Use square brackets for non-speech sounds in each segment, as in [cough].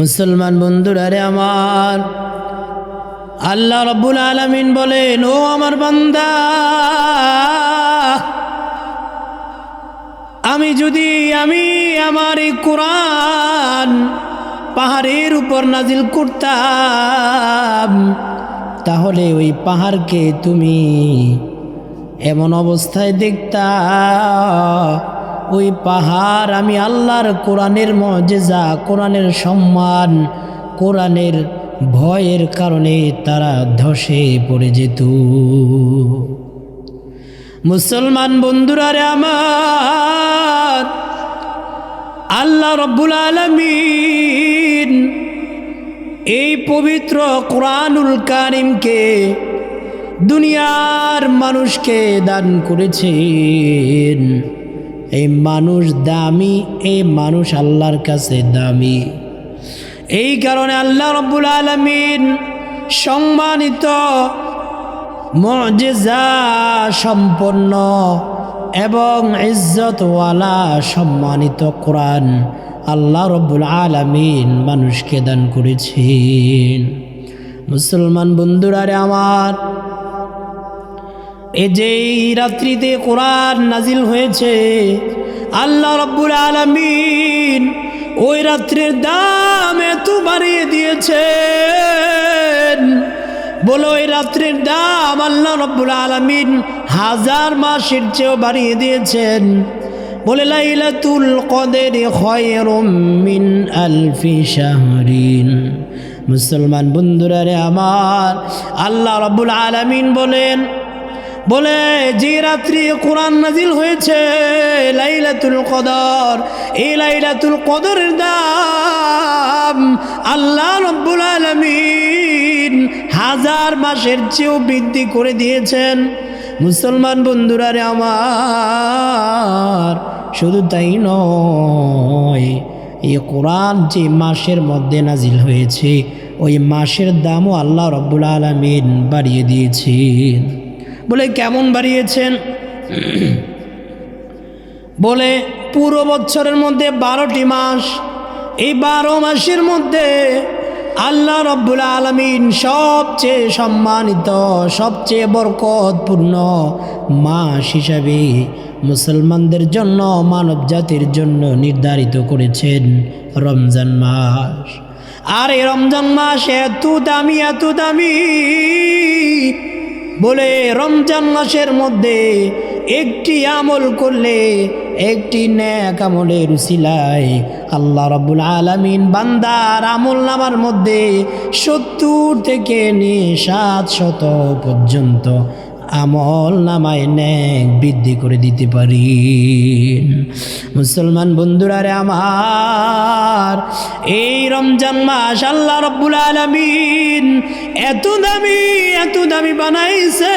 মুসলমান বন্ধুরা রে আমার। আল্লাহ রব্বুল আলমিন বলেন, ও আমার বান্দা, আমি যদি, আমি আমার এই কোরআন পাহাড়ের উপর নাজিল করতাম, তাহলে ওই পাহাড়কে তুমি এমন অবস্থায় দেখতা ওই পাহাড় আমি আল্লাহর কোরআনের মজেজা, কোরআনের সম্মান, কোরআনের ভয়ের কারণে তারা ধসে পড়ে যেত। মুসলমান বন্ধুরা রে আমার, আল্লাহ রব্বুল আলমিন এই পবিত্র কোরআনুল কারিমকে দুনিয়ার মানুষকে দান করেছেন। এই মানুষ দামি, এই মানুষ আল্লাহর কাছে দামি। এই কারণে আল্লাহ রব্বুল আলমিন সম্মানিত সম্পন্ন এবং ইজ্জতওয়ালা সম্মানিত কোরআন আল্লাহ রব্বুল আলমিন মানুষকে দান করেছেন। মুসলমান বন্ধুরারে আমার এ যেই রাত্রিতে কোরআন নাজিল হয়েছে, আল্লাহ রব্বুল আলমিন ওই রাত্রির দাম এত বাড়িয়ে দিয়েছেন। বলো ওই রাত্রির দাম আল্লাহ রব্বুল আলমিন হাজার মাসের চেয়েও বাড়িয়ে দিয়েছেন। বলে লাইলাতুল কদের মিন আলফি শাহরিন। মুসলমান বন্ধুরা রে আমার, আল্লাহ রব্বুল আলমিন বলেন বলে, যে রাত্রি কোরআন নাজিল হয়েছে, লাইলাতুল কদর, এই লাইলাতুল কদরের দাম আল্লাহ রব্বুল আলমিন হাজার মাসের চেয়েও বৃদ্ধি করে দিয়েছেন। মুসলমান বন্ধুরা রে আমার, শুধু তাই নয়, এই কোরআন যে মাসের মধ্যে নাজিল হয়েছে, ওই মাসের দামও আল্লাহ রব্বুল আলমিন বাড়িয়ে দিয়েছেন। বলে, কেমন বাড়িয়েছেন? বলে, পুরো বছরের মধ্যে বারোটি মাস। এই বারো মাসের মধ্যে আল্লাহ রব্বুল আলমিন সবচেয়ে সম্মানিত, সবচেয়ে বরকতপূর্ণ মাস হিসাবে মুসলমানদের জন্য মানব জাতির জন্য নির্ধারিত করেছেন রমজান মাস। আর এই রমজান মাস এত দামি এত দামি বলে, রমজান মাসের মধ্যে একটি আমল করলে একটি ন্যাক আমলের শিলায় আল্লাহ রবুল আলমিন বান্দার আমল নামার মধ্যে সত্তর থেকে নিয়ে সাত শত পর্যন্ত আমল নামায় ন্যাক বৃদ্ধি করে দিতে পারি। মুসলমান বন্ধুরা রে আমার, এই রমজান মাস আল্লাহ রব্বুল আলমিন এত দামি এত দামি বানাইছেন।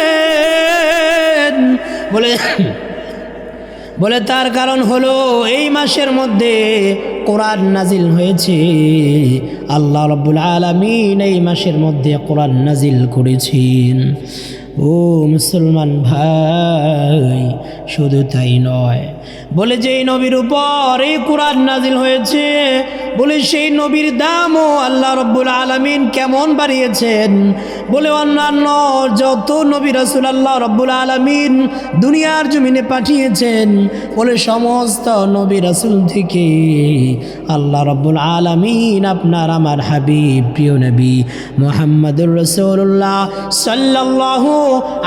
বলে বলে তার কারণ হলো এই মাসের মধ্যে কোরআন নাজিল হয়েছে। আল্লাহ রব্বুল আলমিন এই মাসের মধ্যে কোরআন নাজিল করেছেন। ও মুসলমান ভাই, শুধু তাই নয়। বলে যে এই নবীর উপর এই কোরআন নাজিল হয়েছে, বলে সেই নবীর দামও আল্লাহ রব্বুল আলমিন কেমন বাড়িয়েছেন? বলে অন্যান্য যত নবী রসুল আল্লাহ রব্বুল আলমিন দুনিয়ার জমিনে পাঠিয়েছেন, বলে সমস্ত নবী রসুল থেকে আল্লাহ রব্বুল আলমিন আপনার আমার হাবিব, প্রিয় নবী মোহাম্মদুর রসুল্লাহ সাল্লাহ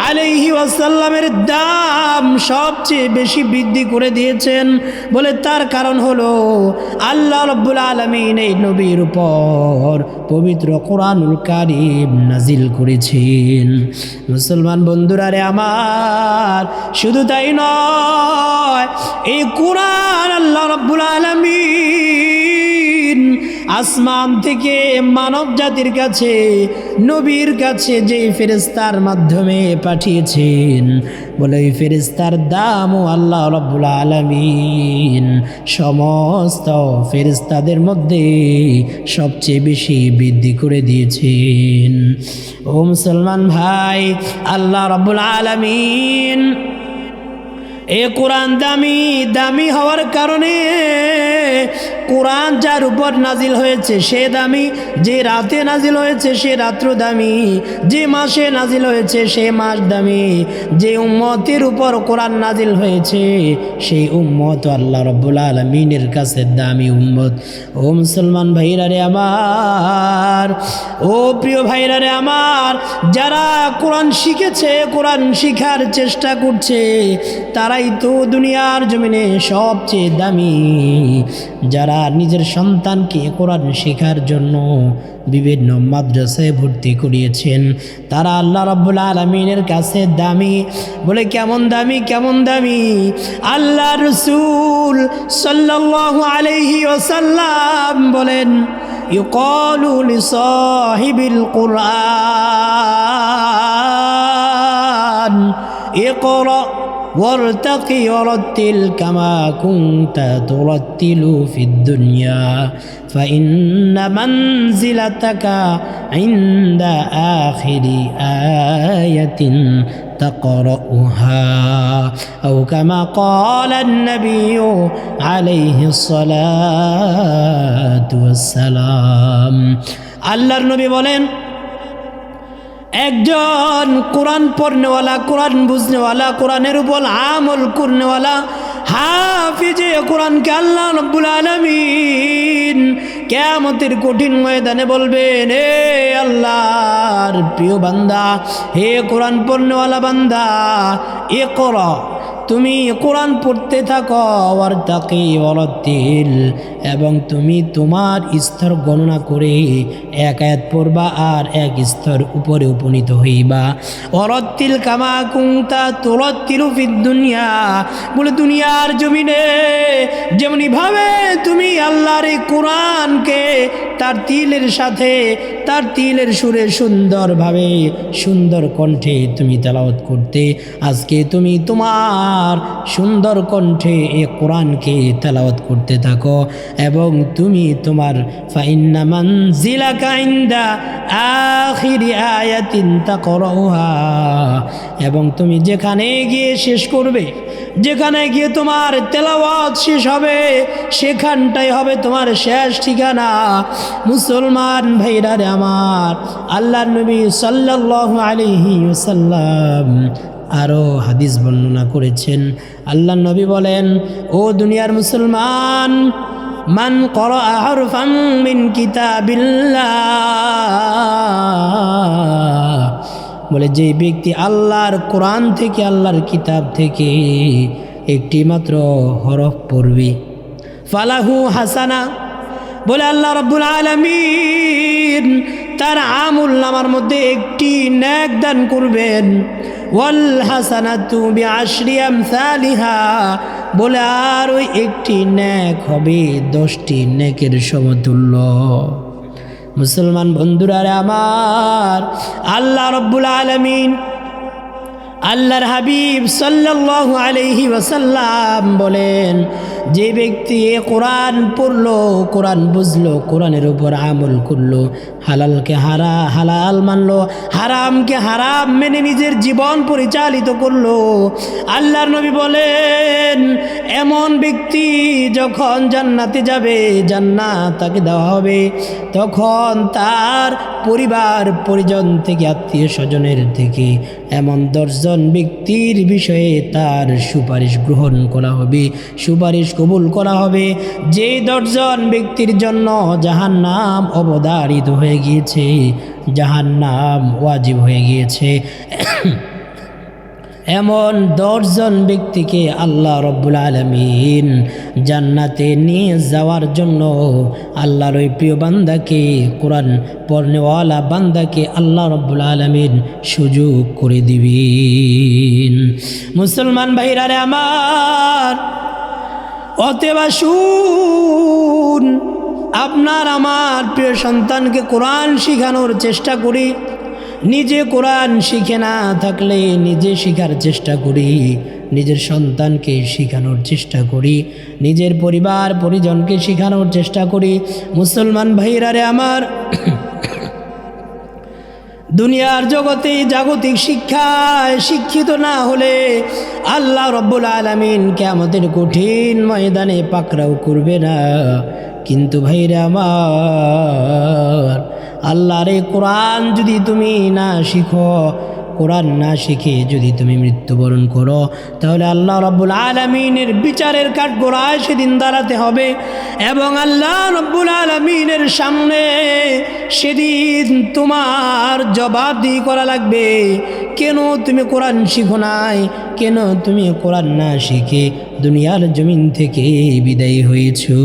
আলহি ওয়াসাল্লামের দাম সবচেয়ে বেশি বৃদ্ধি করে দিয়েছেন বলে তার কারণ হলো আল্লাহ রব্বুল আলমিন এই নবীর উপর পবিত্র কোরআনুল কারিম নাজিল করেছেন। মুসলমান বন্ধুরা রে আমার, শুধু তাই নয়, এই কোরআন আল্লাহ রব্বুল আলমিন আসমান থেকে মানব জাতির কাছে, নবীর কাছে যে ফেরেস্তার মাধ্যমে পাঠিয়েছেন, বলে ওই ফেরেস্তার দামও আল্লাহ রব্বুল আলমিন। সমস্ত ফেরেস্তাদের মধ্যে সবচেয়ে বেশি বৃদ্ধি করে দিয়েছেন। ও মুসলমান ভাই, আল্লাহ রব্বুল আলমিন এ কোরআন দামি দামি হওয়ার কারণে কোরআন যার উপর নাজিল হয়েছে সে দামি, যে রাতে নাজিল হয়েছে সে রাত্র দামি, যে মাসে নাজিল হয়েছে সে মাস দামি, যে উম্মতের উপর কোরআন নাজিল হয়েছে সেই উম্মত আল্লাহ রব্বুল আলমিনের কাছে দামি উম্মত। ও মুসলমান ভাইরা রে আমার, ও প্রিয় ভাইরা রে আমার, যারা কোরআন শিখেছে, কোরআন শিখার চেষ্টা করছে তারাই তো দুনিয়ার জমিনে সবচেয়ে দামি। যারা নিজের সন্তানকে কোরআন শেখার জন্য বিভিন্ন মাদ্রাসায় ভর্তি করিয়েছেন, তারা আল্লাহ রব্বুল আলমিনের কাছে দামি। বলে, কেমন দামি কেমন দামি। আল্লাহ রসুল সাল্লাহ আলহি ওসাল্লাম বলেন, ইউকলু লিসাহিবিল কোরআন, ইকরা وارتقي ورتل كما كنت ترتل في الدنيا فإن منزلتك عند آخر آية تقرأها أو كما قال النبي عليه الصلاة والسلام আল্লাহর নবী বলেন একজন কোরআন পড়নেওয়ালা, কোরআন বুঝনেওয়ালা, কোরআনের উপর আমল করনেওয়ালা, হাফিজে কোরআনকে আল্লাহ রব্বুল আলমিন কেমতের কঠিন ময়দানে বলবেন হে আল্লাহর প্রিয় বান্দা, হে কোরআন পড়নেওয়ালা বান্দা এ কর তুমি কোরআন পড়তে থাকো আর তাকে অরতিল এবং তুমি তোমার স্তর গণনা করে এক এক পড়বা আর এক স্তর উপরে উপনীত হইবা। অরতিল কামা কুংতা তোরতিল দুনিয়া। বলে, দুনিয়ার জমিনে যেমনিভাবে তুমি আল্লাহর কোরআনকে তার তিলের সাথে, তার তিলের সুরে সুন্দরভাবে সুন্দর কণ্ঠে তুমি তেলাওয়াত করতে, আজকে তুমি তোমার সুন্দর কণ্ঠে এ কোরআনকে তেলাওয়াত করতে থাকো। এবং তুমি তোমার ফাইন্না মানজিলাকা ইনদা আখিরি আয়াতিন তাকরাউহা। এবং তুমি যেখানে গিয়ে শেষ করবে, যেখানে গিয়ে তোমার তেলাওয়াত শেষ হবে, সেখানটাই হবে তোমার শেষ ঠিকানা। মুসলমান ভাইরা রে আমার আল্লাহ নবী সাল্লাল্লাহু আলাইহি ওয়াসাল্লাম। আরও হাদিস বর্ণনা করেছেন। আল্লাহ নবী বলেন, ও দুনিয়ার মুসলমান, মান কর আহরফাম মিন বলে যে ব্যক্তি আল্লাহর কোরআন থেকে, আল্লাহর কিতাব থেকে একটি মাত্র হরফ পড়বে, ফালাহু হাসানা। বলে, আল্লাহ রব্বুল আলমিন তার আমুল নামার মধ্যে একটি ন্যাক দান করবেন। ওয়াল হাসানাতু বিআশরি আমসালিহা। বলে, আর ওই একটি ন্যাক হবে, দশটি ন্যাকের সমতুল্য। মুসলমান বন্ধুরা আমার, আল্লাহ রব্বুল আলমিন আল্লাহর হাবিব সাল্লাল্লাহু আলাইহি ওয়াসাল্লাম বলেন যে ব্যক্তি এ কোরআন পড়ল, কোরআন বুঝলো, কোরআনের উপর আমল করল, হালালকে হারা, হালাল মানলো, হারামকে হারাম মেনে নিজের জীবন পরিচালিত করল। আল্লাহর নবী বলেন, এমন ব্যক্তি যখন জান্নাতে যাবে, জান্নাত তাকে দেওয়া হবে, তখন তার পরিবার, পরিজন থেকে আত্মীয় স্বজনের থেকে এমন দশজন ব্যক্তির বিষয়ে তার সুপারিশ গ্রহণ করা হবে, সুপারিশ কবুল করা হবে। যে দশজন ব্যক্তির জন্য যাহার নাম অবধারিত হয়ে গিয়েছে যাহার নাম ওয়াজিব হয়ে গিয়েছে। এমন দশজন ব্যক্তিকে আল্লাহ রব্বুল আলমিন জান্নাতে নিয়ে যাওয়ার জন্য আল্লাহর ওই প্রিয় বান্দাকে, কোরআন পড়নেওয়ালা বান্দাকে আল্লাহ রব্বুল আলমিন সুযোগ করে দিবেন। মুসলমান ভাইরারে আমার অতেবা শুন আপনার আমার প্রিয় সন্তানকে কোরআন শেখানোর চেষ্টা করি। নিজে কোরআন শিখে না থাকলে নিজে শেখার চেষ্টা করি, নিজের সন্তানকে শেখানোর চেষ্টা করি, নিজের পরিবার, পরিজনকে শেখানোর চেষ্টা করি। মুসলমান ভাইরারে আমার [coughs] দুনিয়ার জগতে জাগতিক শিক্ষায় শিক্ষিত না হলে আল্লাহ রব্বুল আলমিন আমাদের কঠিন ময়দানে পাকড়াও করবে না। কিন্তু ভাইরা আমার আল্লাহর এই কোরআন যদি তুমি না শিখো, কোরআন না শিখে যদি তুমি মৃত্যুবরণ করো, তাহলে আল্লাহ রব্বুল আলমিনের বিচারের কাঠগোড়ায় সেদিন দাঁড়াতে হবে এবং আল্লাহ রব্বুল আলমিনের সামনে সেদিন তোমার জবাবদিহি করা লাগবে। কেন তুমি কোরআন শিখো নাই? কেন তুমি কোরআন না শিখে দুনিয়ার জমিন থেকে বিদায়ী হয়েছো?